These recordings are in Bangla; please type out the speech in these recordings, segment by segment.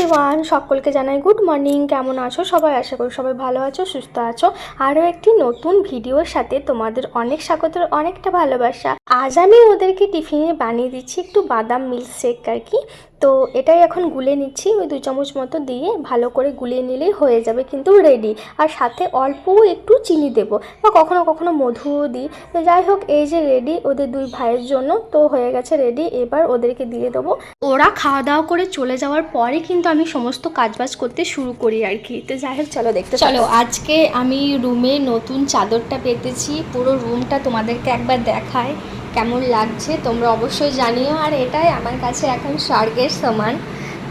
এভরিওয়ান সকলকে জানাই গুড মর্নিং কেমন আছো? সবাই আশা করি সবাই ভালো আছো, সুস্থ আছো। আরও একটি নতুন ভিডিওর সাথে তোমাদের অনেক স্বাগত অনেকটা ভালোবাসা। আজ আমি ওদেরকে টিফিনে বানিয়ে দিচ্ছি একটু বাদাম মিল্ক শেক আর কি। তো এটাই এখন গুলে নিচ্ছি, ওই দু চামচ মতো দিয়ে ভালো করে গুলিয়ে নিলেই হয়ে যাবে কিন্তু রেডি আর সাথে অল্প একটু চিনি দেবো, বা কখনো কখনো মধুও দিই। তো যাই হোক, এই যে রেডি ওদের দুই ভাইয়ের জন্য, তো হয়ে গেছে রেডি এবার ওদেরকে দিয়ে দেবো। ওরা খাওয়া দাওয়া করে চলে যাওয়ার পরে কিন্তু আমি সমস্ত কাজবাজ করতে শুরু করি আর কি। তো যাই হোক, চলো দেখতে চলো, আজকে আমি রুমে নতুন চাদরটা পেতেছি, পুরো রুমটা তোমাদেরকে একবার দেখায়। কেমন লাগছে তোমরা অবশ্যই জানিও। আর এটাই আমার কাছে এখন স্বর্গের সমান।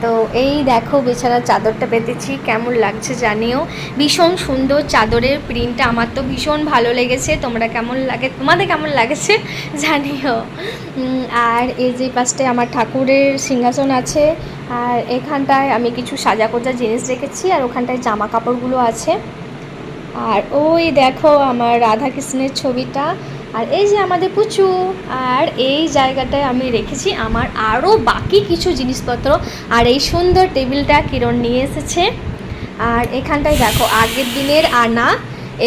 তো এই দেখো বিছানার চাদরটা পেতেছি কেমন লাগছে জানিও। ভীষণ সুন্দর চাদরের প্রিন্টটা আমার তো ভীষণ ভালো লেগেছে। তোমরা কেমন লাগে, তোমাদের কেমন লাগেছে জানিও। আর এই যে পাশটায় আমার ঠাকুরের সিংহাসন আছে, আর এখানটায় আমি কিছু সাজা কোজা জিনিস রেখেছি, আর ওখানটায় জামা কাপড়গুলো আছে। আর ওই দেখো আমার রাধা কৃষ্ণের ছবিটা আর এই যে আমাদের পুচু, আর এই জায়গাটায় আমি রেখেছি আমার আরও বাকি কিছু জিনিসপত্র। আর এই সুন্দর টেবিলটা কিরণ নিয়ে এসেছে। আর এখানটায় দেখো, আগের দিনের আনা,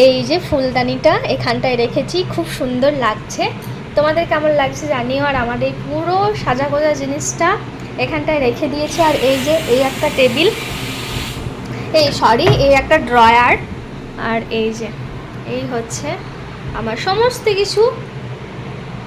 এই যে ফুলদানিটা এখানটায় রেখেছি, খুব সুন্দর লাগছে। তোমাদের কেমন লাগছে জানিও, আর আমার এই পুরো সাজা গোজা জিনিসটা এখানটায় রেখে দিয়েছে। আর এই যে, এই একটা টেবিল, এই সরি এই একটা ড্রয়ার। আর এই যে, এই হচ্ছে আমার সমস্ত কিছু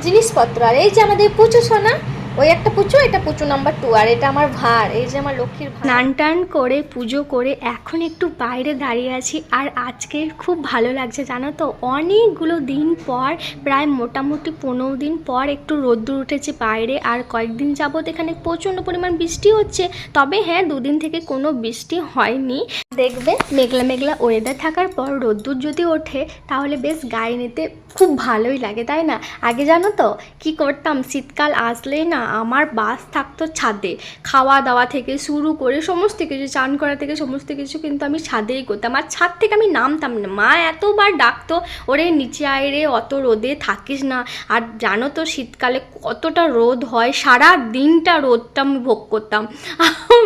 জিনিসপত্র আর এই যে আমাদের পুচু সোনা ওই একটা পুচু, এটা পুচু নাম্বার টু আর এটা আমার ভার, এই যে আমার লক্ষ্মীর ভার। স্নান টান করে, পুজো করে এখন একটু বাইরে দাঁড়িয়ে আছি, আর আজকে খুব ভালো লাগছে, জানো তো? অনেকগুলো দিন পর, প্রায় মোটামুটি পনেরো দিন পর একটু রোদ্দুর উঠেছে বাইরে, আর কয়েকদিন যাবৎ এখানে প্রচণ্ড পরিমাণ বৃষ্টি হচ্ছে। তবে হ্যাঁ দুদিন থেকে কোনো বৃষ্টি হয়নি। দেখবে, মেঘলা মেঘলা ওয়েদার থাকার পর রোদ্দুর যদি ওঠে, তাহলে বেশ গায়ে নিতে খুব ভালোই লাগে, তাই না? আগে জানো তো, কি করতাম? শীতকাল আসলেই না আমার বাস থাকতো ছাদে। খাওয়া দাওয়া থেকে শুরু করে সমস্ত কিছু, চান করা থেকে সমস্ত কিছু কিন্তু আমি ছাদেই করতাম। আর ছাদ থেকে আমি নামতাম না। মা এতবার ডাকতো, ওরে নিচে আয় রে, অত রোদে থাকিস না। আর জানো তো শীতকালে কতটা রোদ হয়, সারা দিনটা রোদটা আমি ভোগ করতাম।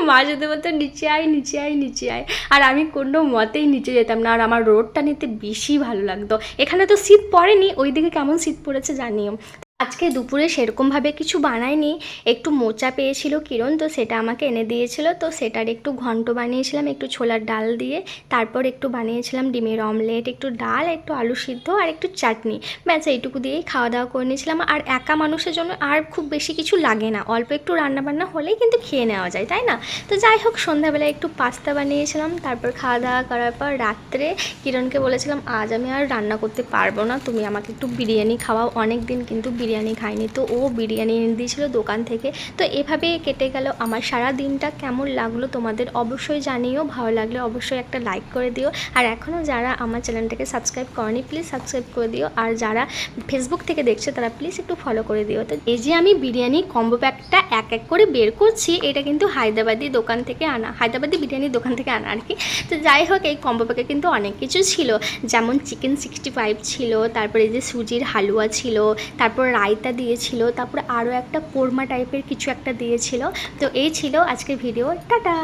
মা যদি বলতো, নিচে আয় নিচে আয় নিচে আয়। আর আমি কোনো মতেই নিচে যেতাম না। আর আমার রোদটা নিতে বেশি ভালো লাগতো। এখানে তো শীত পড়েনি, ওইদিকে কেমন শীত পড়েছে জানিও। আজকে দুপুরে সেরকমভাবে কিছু বানাইনি একটু মোচা পেয়েছিল কিরণ, তো সেটা আমাকে এনে দিয়েছিল। তো সেটার একটু ঘন্ট বানিয়েছিলাম, একটু ছোলার ডাল দিয়ে। তারপর একটু বানিয়েছিলাম ডিমের অমলেট, একটু ডাল, একটু আলু সিদ্ধ আর একটু চাটনি। ব্যাস, এইটুকু দিয়েই খাওয়া দাওয়া করে নিয়েছিলাম। আর একা মানুষের জন্য আর খুব বেশি কিছু লাগে না। অল্প একটু রান্নাবান্না হলেই কিন্তু খেয়ে নেওয়া যায়, তাই না? তো যাই হোক, সন্ধ্যাবেলায় একটু পাস্তা বানিয়েছিলাম। তারপর খাওয়া দাওয়া করার পর রাত্রে কিরণকে বলেছিলাম, আজ আমি আর রান্না করতে পারব না। তুমি আমাকে একটু বিরিয়ানি খাওয়াও। অনেক দিন কিন্তু বিরিয়ানি খাইনি। তো ও বিরিয়ানি এনে দিয়েছিল দোকান থেকে। তো এভাবে কেটে গেল। আমার সারা দিনটা কেমন লাগল তোমাদের অবশ্যই জানিও। ভালো লাগলে অবশ্যই একটা লাইক করে দিও। আর এখনও যারা আমার চ্যানেলটাকে সাবস্ক্রাইব করেনি প্লিজ সাবস্ক্রাইব করে দিও। আর যারা ফেসবুক থেকে দেখছে, তারা প্লিজ একটু ফলো করে দিও। তো এই যে আমি বিরিয়ানি কম্বো প্যাকটা এক এক করে বের করছি, এটা কিন্তু হায়দ্রাবাদি দোকান থেকে আনা, হায়দ্রাবাদি বিরিয়ানির দোকান থেকে আনা আর কি। তো যাই হোক, এই কম্বো প্যাকে কিন্তু অনেক কিছু ছিল। যেমন চিকেন সিক্সটি ফাইভ ছিল, তারপরে এই যে সুজির হালুয়া ছিল, তারপর রায়তা দিয়েছিল, তারপর আরও একটা কোরমা টাইপের কিছু একটা দিয়েছিল। তো এই ছিল আজকের ভিডিও টাটা!